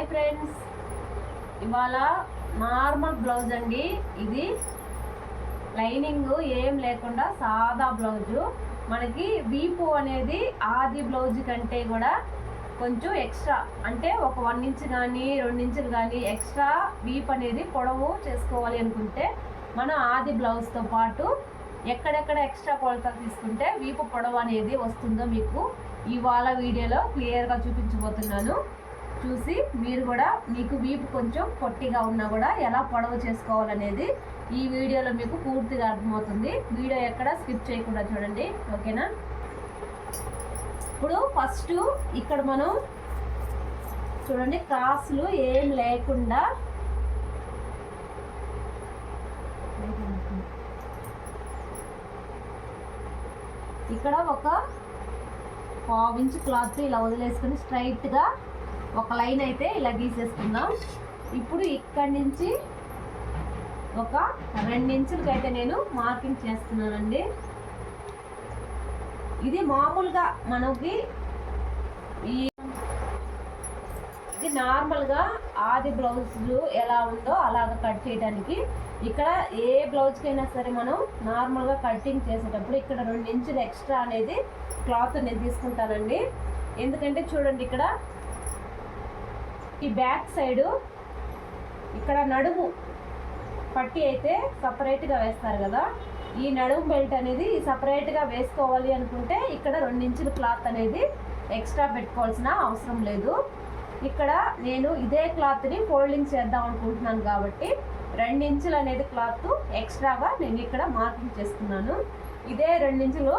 Hi friends. ఇవాళ normal blouse అండి. ఇది లైనింగ్ ఏం లేకుండా సాదా బ్లౌజు. మనకి వీపు అనేది ఆది బ్లౌజ్ కంటే కూడా కొంచెం ఎక్స్ట్రా. అంటే ఒక వన్ ఇంచ్ కానీ రెండు ఇంచులు కానీ ఎక్స్ట్రా వీప్ అనేది పొడవు చేసుకోవాలి అనుకుంటే మనం ఆది బ్లౌజ్తో పాటు ఎక్కడెక్కడ ఎక్స్ట్రా కొలత తీసుకుంటే వీపు పొడవు అనేది వస్తుందో మీకు ఇవాళ వీడియోలో క్లియర్గా చూపించబోతున్నాను. చూసి మీరు కూడా మీకు వీపు కొంచెం పొట్టిగా ఉన్నా కూడా ఎలా పొడవు చేసుకోవాలనేది ఈ వీడియోలో మీకు పూర్తిగా అర్థమవుతుంది. వీడియో ఎక్కడ స్కిప్ చేయకుండా చూడండి. ఓకేనా? ఇప్పుడు ఫస్ట్ ఇక్కడ మనం చూడండి క్రాస్లు ఏం లేకుండా ఇక్కడ ఒక పావు క్లాత్ ఇలా వదిలేసుకొని స్ట్రైట్గా ఒక లైన్ అయితే ఇలా గీసేసుకుందాం. ఇప్పుడు ఇక్కడి నుంచి ఒక రెండించులకి అయితే నేను మార్కింగ్ చేస్తున్నానండి. ఇది మామూలుగా మనకి ఈ ఇది నార్మల్గా ఆది బ్లౌజులు ఎలా ఉందో అలాగ కట్ చేయడానికి ఇక్కడ ఏ బ్లౌజ్కైనా సరే మనం నార్మల్గా కటింగ్ చేసేటప్పుడు ఇక్కడ రెండు ఇంచులు ఎక్స్ట్రా అనేది క్లాత్ నేను తీసుకుంటానండి. ఎందుకంటే చూడండి ఇక్కడ ఈ బ్యాక్ సైడు ఇక్కడ నడుము పట్టి అయితే సపరేట్గా వేస్తారు కదా. ఈ నడుము బెల్ట్ అనేది సపరేట్గా వేసుకోవాలి అనుకుంటే ఇక్కడ రెండు క్లాత్ అనేది ఎక్స్ట్రా పెట్టుకోవాల్సిన అవసరం లేదు. ఇక్కడ నేను ఇదే క్లాత్ని ఫోల్డింగ్ చేద్దాం అనుకుంటున్నాను కాబట్టి రెండించులు అనేది క్లాత్ ఎక్స్ట్రాగా నేను ఇక్కడ మార్కింగ్ చేస్తున్నాను. ఇదే రెండించులు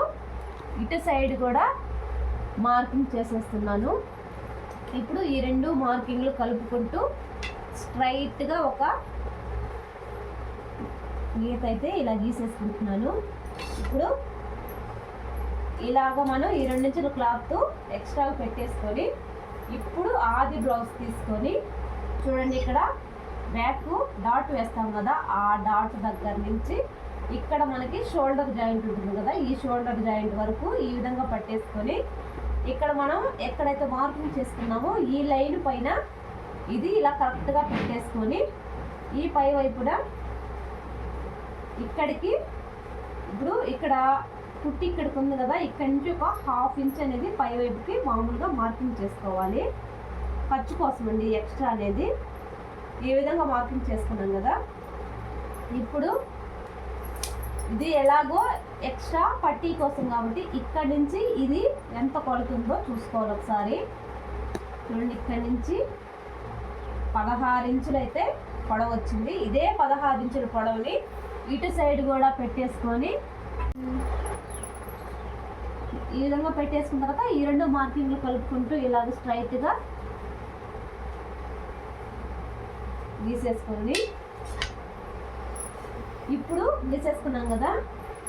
ఇటు సైడ్ కూడా మార్కింగ్ చేసేస్తున్నాను. ఇప్పుడు ఈ రెండు మార్కింగ్లు కలుపుకుంటూ స్ట్రైట్గా ఒక గీత అయితే ఇలా గీసేసుకుంటున్నాను. ఇప్పుడు ఇలాగ మనం ఈ రెండు రెండించుల క్లాత్ ఎక్స్ట్రా పెట్టేసుకొని ఇప్పుడు ఆది బ్లౌజ్ తీసుకొని చూడండి ఇక్కడ బ్యాక్ డాట్ వేస్తాం కదా ఆ డాట్ దగ్గర నుంచి ఇక్కడ మనకి షోల్డర్ జాయింట్ ఉంటుంది కదా ఈ షోల్డర్ జాయింట్ వరకు ఈ విధంగా పట్టేసుకొని ఇక్కడ మనం ఎక్కడైతే మార్కింగ్ చేసుకున్నామో ఈ లైన్ పైన ఇది ఇలా కరెక్ట్గా పెట్టేసుకొని ఈ పై వైపున ఇక్కడికి ఇప్పుడు ఇక్కడ పుట్టి ఇక్కడికి ఉంది కదా ఇక్కడ నుంచి ఒక హాఫ్ ఇంచ్ అనేది పై వైపుకి మామూలుగా మార్కింగ్ చేసుకోవాలి. ఖర్చు కోసం అండి ఎక్స్ట్రా అనేది. ఈ విధంగా మార్కింగ్ చేసుకున్నాం కదా. ఇప్పుడు ఇది ఎలాగో ఎక్స్ట్రా పట్టీ కోసం కాబట్టి ఇక్కడ నుంచి ఇది ఎంత కొడుతుందో చూసుకోవాలి ఒకసారి. చూడండి ఇక్కడి నుంచి పదహారు ఇంచులు అయితే పొడవ వచ్చింది. ఇదే పదహారు ఇంచుల పొడవుని ఇటు సైడ్ కూడా పెట్టేసుకొని ఈ విధంగా పెట్టేసుకున్న తర్వాత ఈ రెండు మార్కింగ్లు కలుపుకుంటూ ఇలాగ స్ట్రైట్గా గీసేసుకోండి ఇప్పుడు గీసేసుకున్నాం కదా.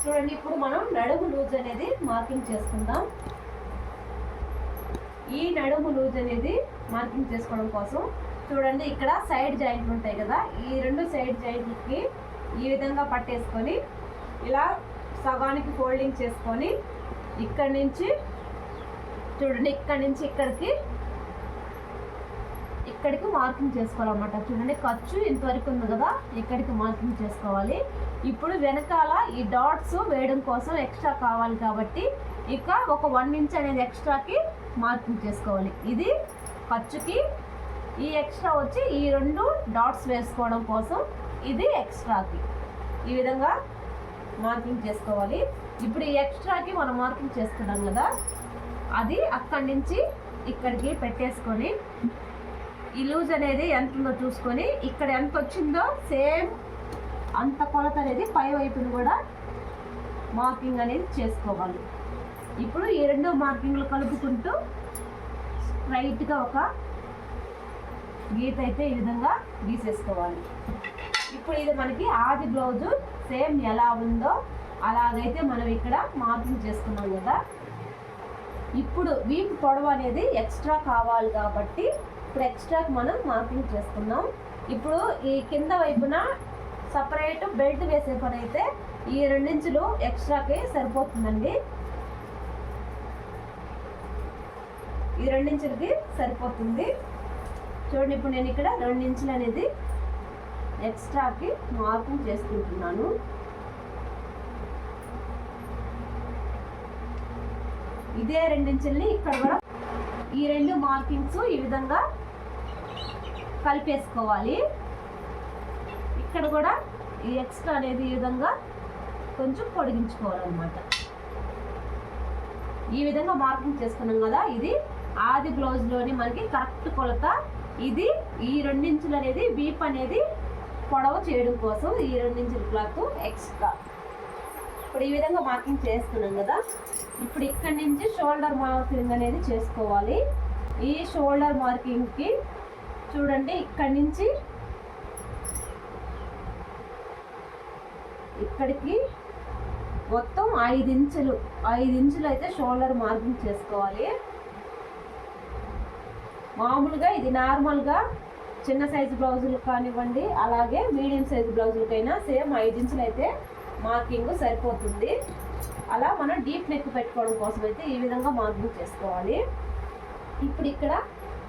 చూడండి ఇప్పుడు మనం నడుము లూజ్ అనేది మార్కింగ్ చేసుకుందాం. ఈ నడుము లూజ్ అనేది మార్కింగ్ చేసుకోవడం కోసం చూడండి ఇక్కడ సైడ్ జాయింట్లు ఉంటాయి కదా. ఈ రెండు సైడ్ జాయింట్లకి ఈ విధంగా పట్టేసుకొని ఇలా సగానికి ఫోల్డింగ్ చేసుకొని ఇక్కడి నుంచి చూడండి ఇక్కడి నుంచి ఇక్కడికి ఇక్కడికి మార్కింగ్ చేసుకోవాలన్నమాట? చూడండి ఖర్చు ఇంతవరకు ఉంది కదా ఇక్కడికి మార్కింగ్ చేసుకోవాలి? ఇప్పుడు వెనకాల ఈ డాట్స్ వేయడం కోసం ఎక్స్ట్రా కావాలి కాబట్టి ఇక ఒక వన్ ఇంచ్ అనేది ఎక్స్ట్రాకి మార్కింగ్ చేసుకోవాలి. ఇది ఖర్చుకి ఈ ఎక్స్ట్రా వచ్చి ఈ రెండు డాట్స్ వేసుకోవడం కోసం ఇది ఎక్స్ట్రాకి ఈ విధంగా మార్కింగ్ చేసుకోవాలి. ఇప్పుడు ఈ ఎక్స్ట్రాకి మనం మార్కింగ్ చేసుకున్నాం కదా అది అక్కడి నుంచి ఇక్కడికి పెట్టేసుకొని ఈ లూజ్ అనేది ఎంత ఉందో చూసుకొని ఇక్కడ ఎంత వచ్చిందో సేమ్ అంత కొలత అనేది పై వైపును కూడా మార్కింగ్ అనేది చేసుకోవాలి. ఇప్పుడు ఈ రెండు మార్కింగ్లు కలుపుకుంటూ స్ట్రైట్గా ఒక గీత అయితే ఈ విధంగా గీసేసుకోవాలి. ఇప్పుడు ఇది మనకి ఆది బ్లౌజు సేమ్ ఎలా ఉందో అలాగైతే మనం ఇక్కడ మార్కింగ్ చేసుకున్నాం కదా. ఇప్పుడు వీపు పొడవు అనేది ఎక్స్ట్రా కావాలి కాబట్టి ఇప్పుడు ఎక్స్ట్రాకి మనం మార్కింగ్ చేసుకున్నాం. ఇప్పుడు ఈ కింద వైపున సపరేట్ బెల్ట్ వేసే పని అయితే ఈ రెండించులు ఎక్స్ట్రాకి సరిపోతుందండి. ఈ రెండించులకి సరిపోతుంది. చూడండి ఇప్పుడు నేను ఇక్కడ రెండు ఇంచులు అనేది ఎక్స్ట్రాకి మార్కింగ్ చేసుకుంటున్నాను. ఇదే రెండించుల్ని ఇక్కడ కూడా ఈ రెండు మార్కింగ్స్ ఈ విధంగా కలిపేసుకోవాలి. ఇక్కడ కూడా ఈ ఎక్స్ట్రా అనేది ఈ విధంగా కొంచెం పొడిగించుకోవాలన్నమాట. ఈ విధంగా మార్కింగ్ చేసుకున్నాం కదా ఇది ఆది బ్లౌజ్లోని మనకి కరెక్ట్ కొలత. ఇది ఈ రెండించులు అనేది వీప్ అనేది పొడవు చేయడం కోసం ఈ రెండించుల క్లాత్ ఎక్స్ట్రా. ఇప్పుడు ఈ విధంగా మార్కింగ్ చేసుకున్నాం కదా. ఇప్పుడు ఇక్కడ నుంచి షోల్డర్ మార్కింగ్ అనేది చేసుకోవాలి. ఈ షోల్డర్ మార్కింగ్కి చూడండి ఇక్కడ నుంచి ఇక్కడికి మొత్తం ఐదు ఇంచులు ఐదు ఇంచులు అయితే షోల్డర్ మార్కింగ్ చేసుకోవాలి. మామూలుగా ఇది నార్మల్గా చిన్న సైజు బ్లౌజులు కానివ్వండి అలాగే మీడియం సైజు బ్లౌజులకైనా సేమ్ ఐదు ఇంచులు అయితే మార్కింగ్ సరిపోతుంది. అలా మనం డీప్ నెక్ పెట్టుకోవడం కోసం అయితే ఈ విధంగా మార్కింగ్ చేసుకోవాలి. ఇప్పుడు ఇక్కడ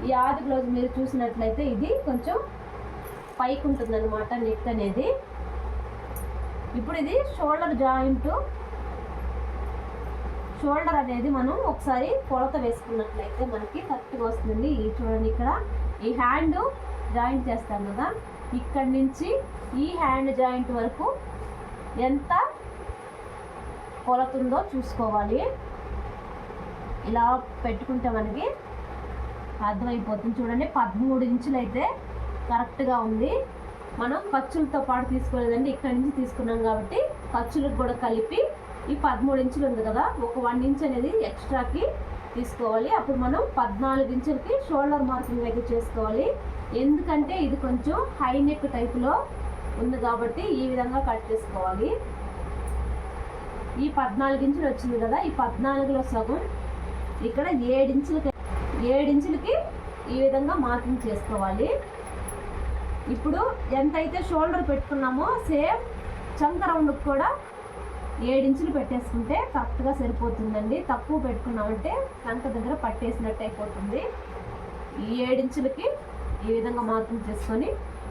ఈ ఆది బ్లౌజ్ మీరు చూసినట్లయితే ఇది కొంచెం పైకి ఉంటుంది అనమాట నెక్ అనేది. ఇప్పుడు ఇది షోల్డర్ జాయింట్ షోల్డర్ అనేది మనం ఒకసారి కొలత వేసుకున్నట్లయితే మనకి కరెక్ట్గా వస్తుంది. ఈ చూడండి ఇక్కడ ఈ హ్యాండ్ జాయింట్ చేస్తాం కదా. ఇక్కడి నుంచి ఈ హ్యాండ్ జాయింట్ వరకు ఎంత కొలతుందో చూసుకోవాలి. ఇలా పెట్టుకుంటే మనకి అర్థమైపోతుంది. చూడండి పదమూడు ఇంచులు అయితే కరెక్ట్గా ఉంది. మనం ఖర్చులతో పాటు తీసుకోలేదండి. ఇక్కడి నుంచి తీసుకున్నాం కాబట్టి ఖర్చులకు కూడా కలిపి ఈ పదమూడు ఇంచులు ఉంది కదా ఒక వన్ ఇంచ్ అనేది ఎక్స్ట్రాకి తీసుకోవాలి. అప్పుడు మనం పద్నాలుగు ఇంచులకి షోల్డర్ మార్కింగ్ అయితే చేసుకోవాలి. ఎందుకంటే ఇది కొంచెం హై నెక్ టైపులో ఉంది కాబట్టి ఈ విధంగా కట్ చేసుకోవాలి. ఈ పద్నాలుగు ఇంచులు వచ్చింది కదా ఈ పద్నాలుగులో సగం ఇక్కడ ఏడించులకి ఏడించులకి ఈ విధంగా మార్కింగ్ చేసుకోవాలి. ఇప్పుడు ఎంతైతే షోల్డర్ పెట్టుకున్నామో సేమ్ చంక రౌండ్కి కూడా ఏడించులు పెట్టేసుకుంటే కరెక్ట్గా సరిపోతుందండి. తక్కువ పెట్టుకున్నామంటే చంక దగ్గర పట్టేసినట్టు అయిపోతుంది. ఈ ఏడించులకి ఈ విధంగా మార్కింగ్ చేసుకొని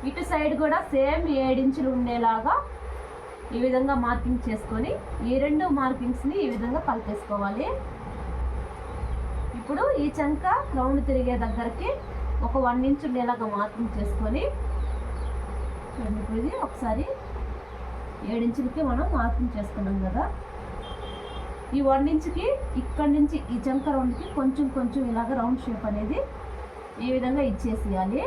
ఇటు సైడ్ కూడా సేమ్ ఏడించులు ఉండేలాగా ఈ విధంగా మార్కింగ్ చేసుకొని ఈ రెండు మార్కింగ్స్ని ఈ విధంగా కలిపేసుకోవాలి. ఇప్పుడు ఈ చంక రౌండ్ తిరిగే దగ్గరికి ఒక వన్ ఇంచ్ ఉండేలాగా మార్కింగ్ చేసుకొని ఇప్పుడు ఇది ఒకసారి ఏడించులకి మనం మార్కింగ్ చేసుకున్నాం కదా. ఈ వన్ ఇంచ్కి ఇక్కడి నుంచి ఈ చంక రౌండ్కి కొంచెం కొంచెం ఇలాగ రౌండ్ షేప్ అనేది ఈ విధంగా ఇచ్చేసేయాలి.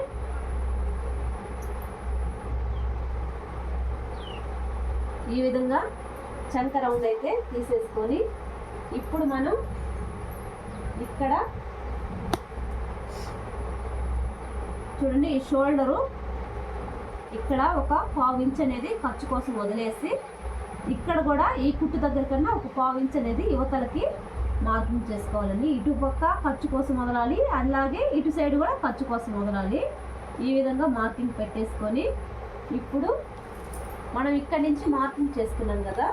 ఈ విధంగా చంక రౌండ్ అయితే తీసేసుకొని ఇప్పుడు మనం ఇక్కడ చూడండి ఈ షోల్డరు ఇక్కడ ఒక పావు ఇంచ్ అనేది ఖర్చు కోసం వదిలేసి ఇక్కడ కూడా ఈ కుట్టు దగ్గర కన్నా ఒక పావు ఇంచ్ అనేది యువతలకి మార్కింగ్ చేసుకోవాలండి. ఇటు పక్క ఖర్చు కోసం వదలాలి అలాగే ఇటు సైడ్ కూడా ఖర్చు కోసం వదలాలి. ఈ విధంగా మార్కింగ్ పెట్టేసుకొని ఇప్పుడు మనం ఇక్కడి నుంచి మార్కింగ్ చేసుకున్నాం కదా.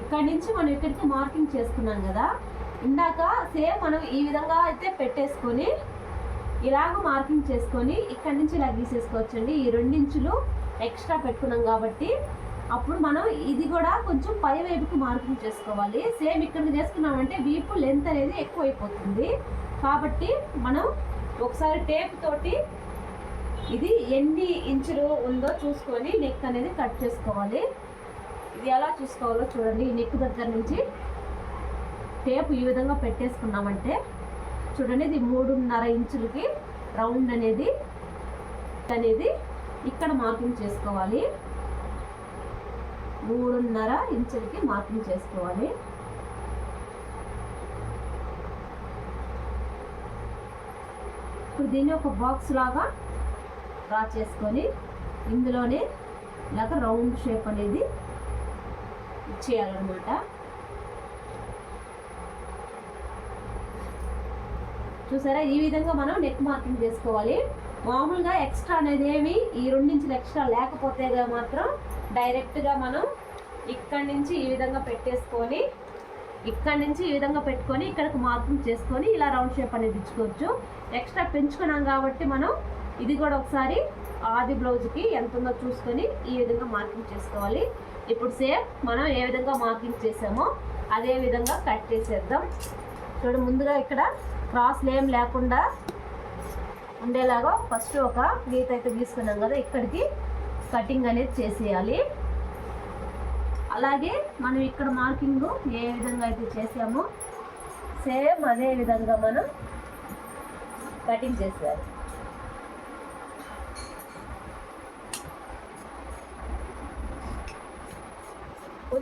ఇక్కడి నుంచి మనం ఇక్కడికి మార్కింగ్ చేసుకున్నాం కదా. ఇందాక సేమ్ మనం ఈ విధంగా అయితే పెట్టేసుకొని ఇలాగ మార్కింగ్ చేసుకొని ఇక్కడి నుంచి ఇలా గీసేసుకోవచ్చండి. ఈ రెండించులు ఎక్స్ట్రా పెట్టుకున్నాం కాబట్టి అప్పుడు మనం ఇది కూడా కొంచెం పై వైపుకి మార్కింగ్ చేసుకోవాలి. సేమ్ ఇక్కడ చేసుకున్నామంటే వీపు లెంత్ అనేది ఎక్కువైపోతుంది. కాబట్టి మనం ఒకసారి టేప్ తోటి ఇది ఎన్ని ఇంచులు ఉందో చూసుకొని నెక్ అనేది కట్ చేసుకోవాలి. ఇది ఎలా చూసుకోవాలో చూడండి. నెక్ దగ్గర నుంచి టేప్ ఈ విధంగా పెట్టేసుకున్నామంటే చూడండి ఇది మూడున్నర ఇంచులకి రౌండ్ అనేది అనేది ఇక్కడ మార్కింగ్ చేసుకోవాలి. మూడున్నర ఇంచులకి మార్కింగ్ చేసుకోవాలి. ఇప్పుడు దీన్ని ఒక బాక్స్ లాగా డ్రా చేసుకొని ఇందులోనే ఇలాగ రౌండ్ షేప్ అనేది ఇచ్చేయాలన్నమాట. చూసారా? ఈ విధంగా మనం నెక్ మార్కింగ్ చేసుకోవాలి. మామూలుగా ఎక్స్ట్రా అనేది ఏమి ఈ రెండించులు ఎక్స్ట్రా లేకపోతే మాత్రం డైరెక్ట్గా మనం ఇక్కడి నుంచి ఈ విధంగా పెట్టేసుకొని ఇక్కడ నుంచి ఈ విధంగా పెట్టుకొని ఇక్కడికి మార్కింగ్ చేసుకొని ఇలా రౌండ్ షేప్ అనేది ఇచ్చుకోవచ్చు. ఎక్స్ట్రా పెంచుకున్నాం కాబట్టి మనం ఇది కూడా ఒకసారి ఆది బ్లౌజ్కి ఎంత ఉందో చూసుకొని ఈ విధంగా మార్కింగ్ చేసుకోవాలి. ఇప్పుడు సేమ్ మనం ఏ విధంగా మార్కింగ్ చేసామో అదే విధంగా కట్ చేసేద్దాం. చూడు ముందుగా ఇక్కడ క్రాస్లు ఏం లేకుండా ఉండేలాగా ఫస్ట్ ఒక గీత అయితే తీసుకున్నాం కదా ఇక్కడికి కటింగ్ అనేది చేసేయాలి. అలాగే మనం ఇక్కడ మార్కింగ్ ఏ విధంగా అయితే చేసామో సేమ్ అదే విధంగా మనం కటింగ్ చేసేయాలి.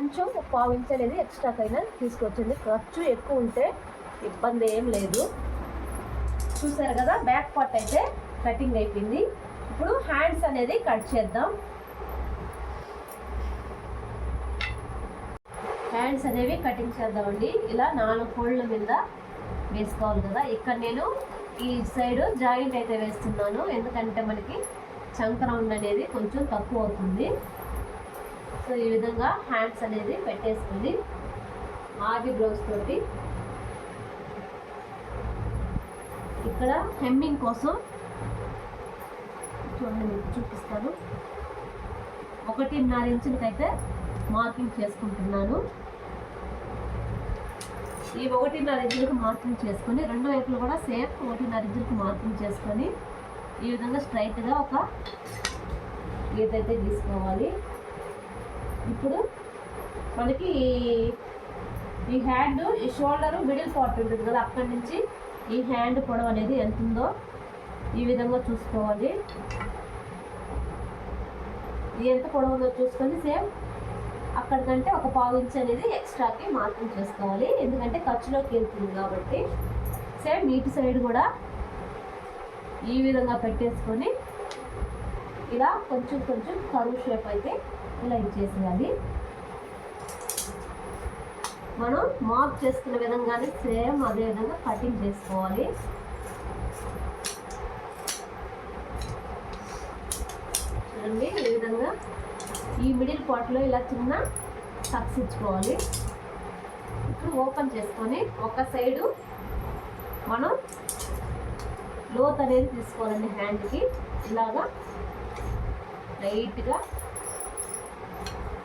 కొంచెం పావు ఇంచ్ అనేది ఎక్స్ట్రాకైనా తీసుకొచ్చింది. ఖర్చు ఎక్కువ ఉంటే ఇబ్బంది ఏం లేదు. చూసారు కదా బ్యాక్ పార్ట్ అయితే కటింగ్ అయిపోయింది. ఇప్పుడు హ్యాండ్స్ అనేది కట్ చేద్దాం. హ్యాండ్స్ అనేవి కటింగ్ చేద్దామండి. ఇలా నాలుగు ఫోల్డ్ల మీద వేసుకోవాలి కదా. ఇక్కడ నేను ఈ సైడ్ జాయింట్ అయితే వేస్తున్నాను. ఎందుకంటే మనకి చంక రౌండ్ అనేది కొంచెం తక్కువ అవుతుంది. సో ఈ విధంగా హ్యాండ్స్ అనేది పెట్టేసుకుని ఆది బ్లౌజ్ తోటి ఇక్కడ హెమ్మింగ్ కోసం చూడండి మీకు చూపిస్తాను. ఒకటిన్నర ఇంచులకైతే మార్కింగ్ చేసుకుంటున్నాను. ఈ ఒకటిన్నర ఇంచులకు మార్కింగ్ చేసుకొని రెండు వైపులు కూడా సేమ్ ఒకటిన్నర ఇంచులకు మార్కింగ్ చేసుకొని ఈ విధంగా స్ట్రైట్గా ఒక గీత అయితే తీసుకోవాలి ఇప్పుడు మనకి ఈ- ఈ హ్యాండ్ ఈ షోల్డర్ మిడిల్ పార్ట్ ఉంటుంది కదా అక్కడి నుంచి ఈ హ్యాండ్ పొడవు అనేది ఎంత ఉందో ఈ విధంగా చూసుకోవాలి. ఎంత పొడవు ఉందో చూసుకొని సేమ్ అక్కడికంటే ఒక పావు ఇంచ్ అనేది ఎక్స్ట్రాకి మార్కింగ్ చేసుకోవాలి. ఎందుకంటే ఖర్చులోకి వెళ్తుంది కాబట్టి సేమ్ ఇటు సైడ్ కూడా ఈ విధంగా పెట్టేసుకొని ఇలా కొంచెం కొంచెం కరువు షేప్ అయితే ఇలా ఇచ్చేసేయాలి మనం మార్క్ చేసుకున్న విధంగానే సేమ్ అదే విధంగా కటింగ్ చేసుకోవాలి. చూడండి ఈ విధంగా ఈ మిడిల్ పార్ట్లో ఇలా చిన్న టక్స్ ఇచ్చుకోవాలి. ఇప్పుడు ఓపెన్ చేసుకొని ఒక సైడు మనం లోత్ అనేది తీసుకోవాలండి హ్యాండ్కి. ఇలాగా లైట్గా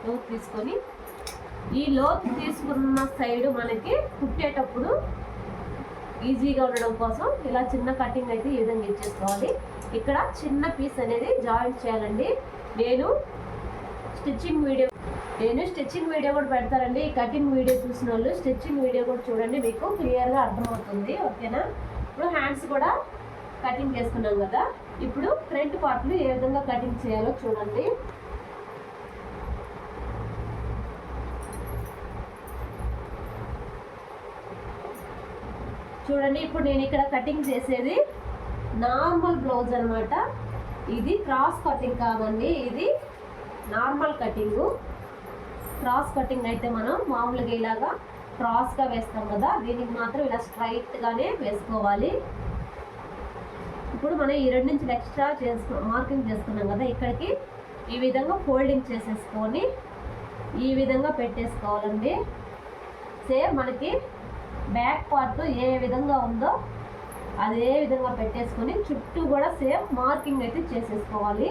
లోతు తీసుకొని ఈ లోతు తీసుకున్న సైడ్ మనకి కుట్టేటప్పుడు ఈజీగా ఉండడం కోసం ఇలా చిన్న కటింగ్ అయితే ఈ విధంగా ఇచ్చేసుకోవాలి. ఇక్కడ చిన్న పీస్ అనేది జాయింట్ చేయాలండి. నేను స్టిచ్చింగ్ వీడియో నేను స్టిచ్చింగ్ వీడియో కూడా పెడతానండి. ఈ కటింగ్ వీడియో చూసిన వాళ్ళు స్టిచ్చింగ్ వీడియో కూడా చూడండి మీకు క్లియర్గా అర్థమవుతుంది ఓకేనా? ఇప్పుడు హ్యాండ్స్ కూడా కటింగ్ చేసుకున్నాం కదా. ఇప్పుడు ఫ్రంట్ పార్ట్లు ఏ విధంగా కటింగ్ చేయాలో చూడండి. చూడండి ఇప్పుడు నేను ఇక్కడ కటింగ్ చేసేది నార్మల్ బ్లౌజ్ అన్నమాట. ఇది క్రాస్ కటింగ్ కాదండి ఇది నార్మల్ కటింగు క్రాస్ కటింగ్ అయితే మనం మామూలుగా ఇలాగా క్రాస్గా వేస్తాం కదా దీనికి మాత్రం ఇలా స్ట్రైట్గానే వేసుకోవాలి. ఇప్పుడు మనం ఈ రెండు నుంచి ఎక్స్ట్రా చేసుకో మార్కింగ్ చేసుకున్నాం కదా ఇక్కడికి ఈ విధంగా ఫోల్డింగ్ చేసేసుకొని ఈ విధంగా పెట్టేసుకోవాలండి. సేమ్ మనకి బ్యాక్ పార్ట్ ఏ విధంగా ఉందో అదే విధంగా పెట్టేసుకొని చుట్టూ కూడా సేమ్ మార్కింగ్ అయితే చేసేసుకోవాలి.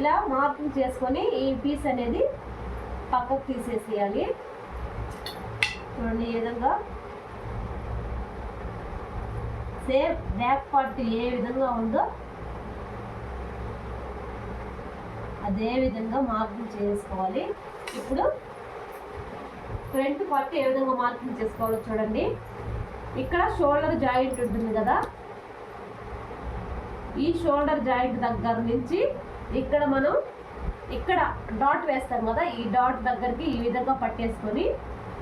ఇలా మార్కింగ్ చేసుకొని ఈ పీస్ అనేది పక్కకు తీసేసేయాలి. చూడండి ఈ విధంగా. సేమ్ బ్యాక్ పార్ట్ ఏ విధంగా ఉందో అదే విధంగా మార్కింగ్ చేసుకోవాలి. ఇప్పుడు ఫ్రంట్ పార్ట్ ఏ విధంగా మార్కింగ్ చేసుకోవాలో చూడండి. ఇక్కడ షోల్డర్ జాయింట్ ఉంటుంది కదా. ఈ షోల్డర్ జాయింట్ దగ్గర నుంచి ఇక్కడ మనం ఇక్కడ డాట్ వేస్తాం కదా ఈ డాట్ దగ్గరికి ఈ విధంగా పట్టేసుకొని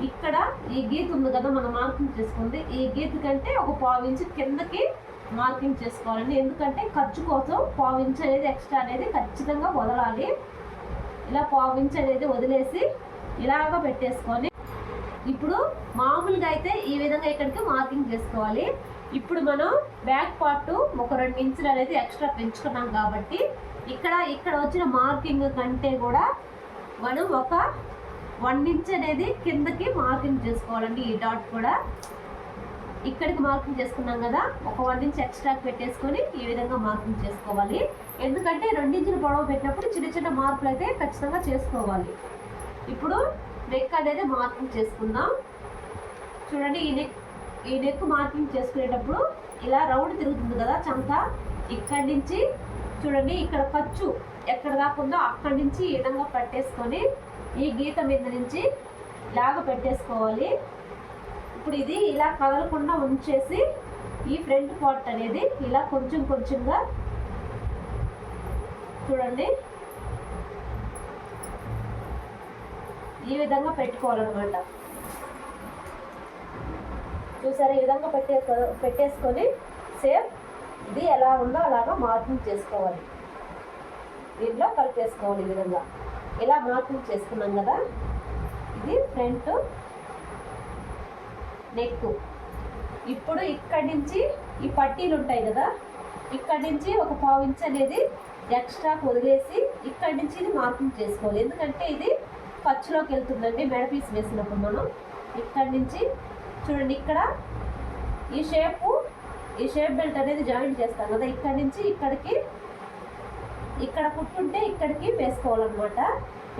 ఇక్కడ ఈ గీత ఉంది కదా మనం మార్కింగ్ చేసుకుంది. ఈ గీత కంటే ఒక పావు ఇంచు కిందకి మార్కింగ్ చేసుకోవాలండి. ఎందుకంటే ఖర్చు కోసం పావు ఇంచు అనేది ఎక్స్ట్రా అనేది ఖచ్చితంగా వదలాలి. ఇలా పావు అనేది వదిలేసి ఇలాగ పెట్టేసుకొని ఇప్పుడు మామూలుగా అయితే ఈ విధంగా ఇక్కడికి మార్కింగ్ చేసుకోవాలి. ఇప్పుడు మనం బ్యాక్ పార్ట్ ఒక రెండు ఇంచులు అనేది ఎక్స్ట్రా పెంచుకున్నాం కాబట్టి ఇక్కడ ఇక్కడ వచ్చిన మార్కింగ్ కంటే కూడా మనం ఒక వన్ ఇంచ్ అనేది కిందకి మార్కింగ్ చేసుకోవాలండి ఈ డాట్ కూడా. ఇక్కడికి మార్కింగ్ చేసుకున్నాం కదా ఒక వన్ ఇంచ్ ఎక్స్ట్రా పెట్టేసుకొని ఈ విధంగా మార్కింగ్ చేసుకోవాలి. ఎందుకంటే రెండించిన పొడవు పెట్టినప్పుడు చిన్న చిన్న మార్పులు అయితే ఖచ్చితంగా చేసుకోవాలి. ఇప్పుడు నెక్ అనేది మార్కింగ్ చేసుకుందాం. చూడండి ఈ నెక్ ఈ నెక్ మార్కింగ్ చేసుకునేటప్పుడు ఇలా రౌండ్ తిరుగుతుంది కదా చంక ఇక్కడి నుంచి చూడండి ఇక్కడ ఖర్చు ఎక్కడ దాకా ఉందో అక్కడి నుంచి ఈ విధంగా పట్టేసుకొని ఈ గీత మీద నుంచి లాగ పెట్టేసుకోవాలి. ఇప్పుడు ఇది ఇలా కదలకుండా ఉంచేసి ఈ ఫ్రంట్ పార్ట్ అనేది ఇలా కొంచెం కొంచెంగా చూడండి. ఈ విధంగా పెట్టుకోవాలన్నమాట. చూసారా? ఈ విధంగా పెట్టే పెట్టేసుకొని సేమ్ ఇది ఎలా ఉందో అలాగా మార్కింగ్ చేసుకోవాలి. దీంట్లో కలిపేసుకోవాలి ఈ విధంగా. ఇలా మార్కింగ్ చేసుకున్నాం కదా. ఇది ఫ్రంట్ నెక్. ఇప్పుడు ఇక్కడి నుంచి ఈ పట్టీలు ఉంటాయి కదా ఇక్కడి నుంచి ఒక పావు ఇంచ్ అనేది ఎక్స్ట్రా వదిలేసి ఇక్కడి నుంచి ఇది మార్కింగ్ చేసుకోవాలి. ఎందుకంటే ఇది ఖర్చులోకి వెళ్తుందండి మెడపీస్ వేసినప్పుడు మనం. ఇక్కడి నుంచి చూడండి ఇక్కడ ఈ షేపు ఈ షేప్ బెల్ట్ అనేది జాయింట్ చేస్తాం కదా ఇక్కడి నుంచి ఇక్కడికి ఇక్కడ కుట్టుంటే ఇక్కడికి వేసుకోవాలన్నమాట.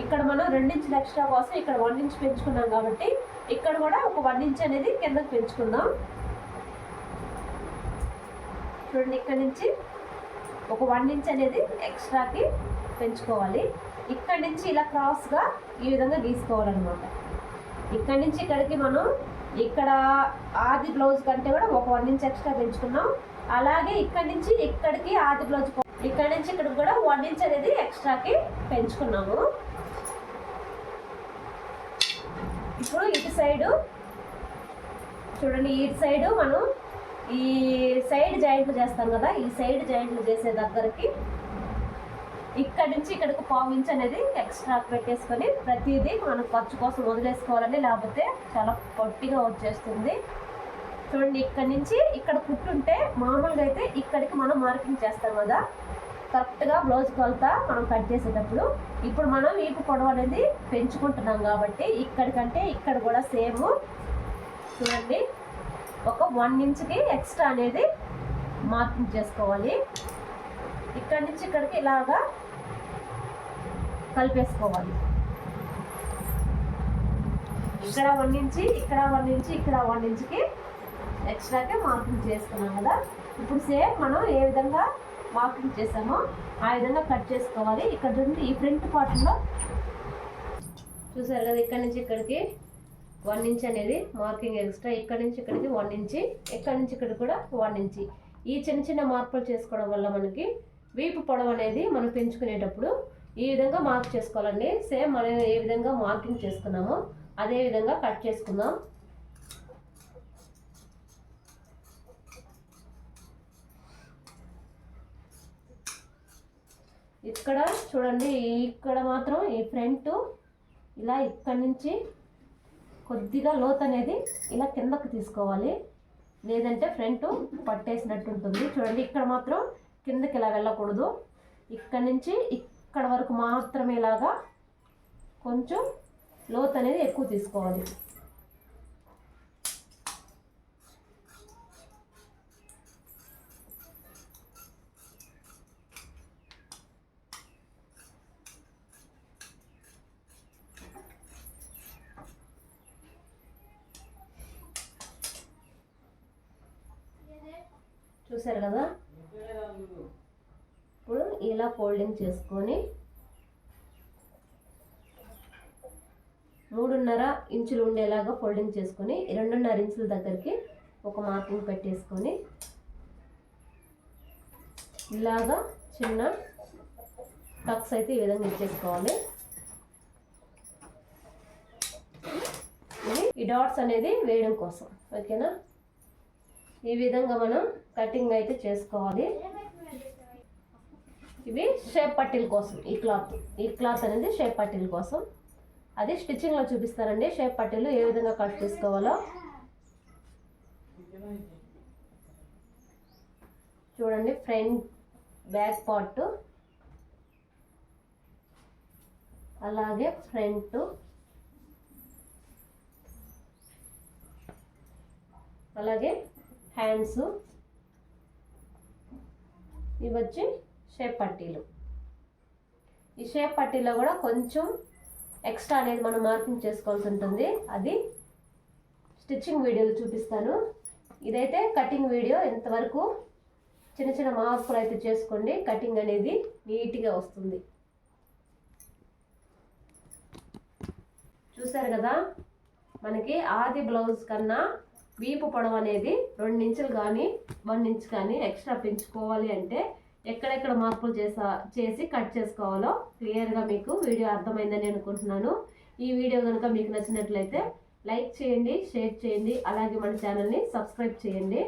ఇక్కడ మనం రెండించులు ఎక్స్ట్రా కోసం ఇక్కడ వన్ ఇంచ్ పెంచుకున్నాం కాబట్టి ఇక్కడ కూడా ఒక వన్ ఇంచ్ అనేది కిందకి పెంచుకుందాం. చూడండి ఇక్కడ నుంచి ఒక వన్ ఇంచ్ అనేది ఎక్స్ట్రాకి పెంచుకోవాలి. ఇక్కడ నుంచి ఇలా క్రాస్గా ఈ విధంగా గీసుకోవాలన్నమాట. ఇక్కడ నుంచి ఇక్కడికి మనం ఇక్కడ ఆది బ్లౌజ్ కంటే కూడా ఒక వన్ ఇంచ్ ఎక్స్ట్రా పెంచుకున్నాం. అలాగే ఇక్కడ నుంచి ఇక్కడికి ఆది బ్లౌజ్ ఇక్కడ నుంచి ఇక్కడికి కూడా వన్ ఇంచ్ అనేది ఎక్స్ట్రాకి పెంచుకున్నాము. ఇప్పుడు ఇటు సైడు చూడండి ఇటు సైడు మనం ఈ సైడ్ జాయింట్లు చేస్తాం కదా ఈ సైడ్ జాయింట్లు చేసే దగ్గరికి ఇక్కడ నుంచి ఇక్కడికి పావు ఇంచ్ అనేది ఎక్స్ట్రా పెట్టేసుకొని ప్రతిదీ మనం ఖర్చు కోసం వదిలేసుకోవాలండి లేకపోతే చాలా పొట్టిగా వచ్చేస్తుంది. చూడండి ఇక్కడ నుంచి ఇక్కడ కుట్టుంటే మామూలుగా అయితే ఇక్కడికి మనం మార్కింగ్ చేస్తాం కదా. కరెక్ట్గా బ్లౌజ్ కొలత మనం కట్ చేసేటప్పుడు ఇప్పుడు మనం వీపు పొడవు అనేది పెంచుకుంటున్నాం కాబట్టి ఇక్కడికంటే ఇక్కడ కూడా సేమ్. చూడండి. ఒక వన్ ఇంచ్కి ఎక్స్ట్రా అనేది మార్కింగ్ చేసుకోవాలి. ఇక్కడ నుంచి ఇక్కడికి ఇలాగా కలిపేసుకోవాలి. ఇక్కడ వన్ ఇంచి ఇక్కడ వన్ ఇంచి ఇక్కడ వన్ ఇంచ్కి ఎక్స్ట్రాకే మార్కింగ్ చేసుకున్నాం కదా. ఇప్పుడు సేమ్ మనం ఏ విధంగా మార్కింగ్ చేసామో ఆ విధంగా కట్ చేసుకోవాలి. ఇక్కడ నుండి ఈ ఫ్రంట్ పార్ట్లో చూసారు కదా ఇక్కడ నుంచి ఇక్కడికి వన్ ఇంచ్ అనేది మార్కింగ్ ఎక్స్ట్రా ఇక్కడ నుంచి ఇక్కడికి వన్ ఇంచి ఇక్కడ నుంచి ఇక్కడ కూడా వన్ ఇంచి. ఈ చిన్న చిన్న మార్పులు చేసుకోవడం వల్ల మనకి వీపు పొడవు అనేది మనం పెంచుకునేటప్పుడు ఈ విధంగా మార్క్ చేసుకోవాలండి. సేమ్ మనం ఏ విధంగా మార్కింగ్ చేసుకున్నామో అదే విధంగా కట్ చేసుకుందాం. ఇక్కడ చూడండి ఇక్కడ మాత్రం ఈ ఫ్రంట్ ఇలా ఇక్కడ నుంచి కొద్దిగా లోత్ అనేది ఇలా కిందకు తీసుకోవాలి. లేదంటే ఫ్రంట్ పట్టేసినట్టు ఉంటుంది చూడండి ఇక్కడ మాత్రం కిందకి ఇలా వెళ్ళకూడదు. ఇక్కడ నుంచి ఇక్కడ వరకు మాత్రమే ఇలాగా కొంచెం లోత్ అనేది ఎక్కువ తీసుకోవాలి. చూసారు కదా? ఇప్పుడు ఇలా ఫోల్డింగ్ చేసుకొని మూడున్నర ఇంచులు ఉండేలాగా ఫోల్డింగ్ చేసుకొని రెండున్నర ఇంచుల దగ్గరికి ఒక మార్కింగ్ పెట్టేసుకొని ఇలాగా చిన్న టక్స్ అయితే ఈ విధంగా ఇచ్చేసుకోవాలి. ఈ డాట్స్ అనేది వేయడం కోసం ఓకేనా? ఈ విధంగా మనం కటింగ్ అయితే చేసుకోవాలి. ఇవి షేప్ పట్టీల కోసం ఈ క్లాత్. ఈ క్లాత్ అనేది షేప్ పట్టీల కోసం. అది స్టిచ్చింగ్లో చూపిస్తారండి షేప్ పట్టీలు ఏ విధంగా కట్ చేసుకోవాలో. చూడండి ఫ్రంట్ బ్యాక్ పార్ట్. అలాగే ఫ్రంట్. అలాగే హ్యాండ్స్ ఇవి వచ్చి షేప్ పట్టీలు. ఈ షేప్ పట్టీలో కూడా కొంచెం ఎక్స్ట్రా అనేది మనం మార్కింగ్ చేసుకోవాల్సి ఉంటుంది. అది స్టిచ్చింగ్ వీడియోలు చూపిస్తాను. ఇదైతే కటింగ్ వీడియో ఇంతవరకు చిన్న చిన్న మార్పులు అయితే చేసుకోండి. కటింగ్ అనేది నీట్గా వస్తుంది. చూసారు కదా? మనకి ఆది బ్లౌజ్ కన్నా వీపు పొడవు అనేది రెండు ఇంచులు కానీ వన్ ఇంచ్ కానీ ఎక్స్ట్రా పెంచుకోవాలి అంటే ఎక్కడెక్కడ మార్పులు చేసా చేసి కట్ చేసుకోవాలో క్లియర్గా మీకు వీడియో అర్థమైందని అనుకుంటున్నాను. ఈ వీడియో కనుక మీకు నచ్చినట్లయితే లైక్ చేయండి షేర్ చేయండి అలాగే మన ఛానల్ని సబ్స్క్రైబ్ చేయండి.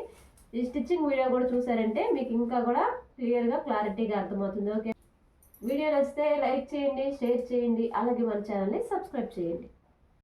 ఈ స్టిచ్చింగ్ వీడియో కూడా చూసారంటే మీకు ఇంకా కూడా క్లియర్గా క్లారిటీగా అర్థమవుతుంది. ఓకే? వీడియో నచ్చితే లైక్ చేయండి షేర్ చేయండి అలాగే మన ఛానల్ని సబ్స్క్రైబ్ చేయండి.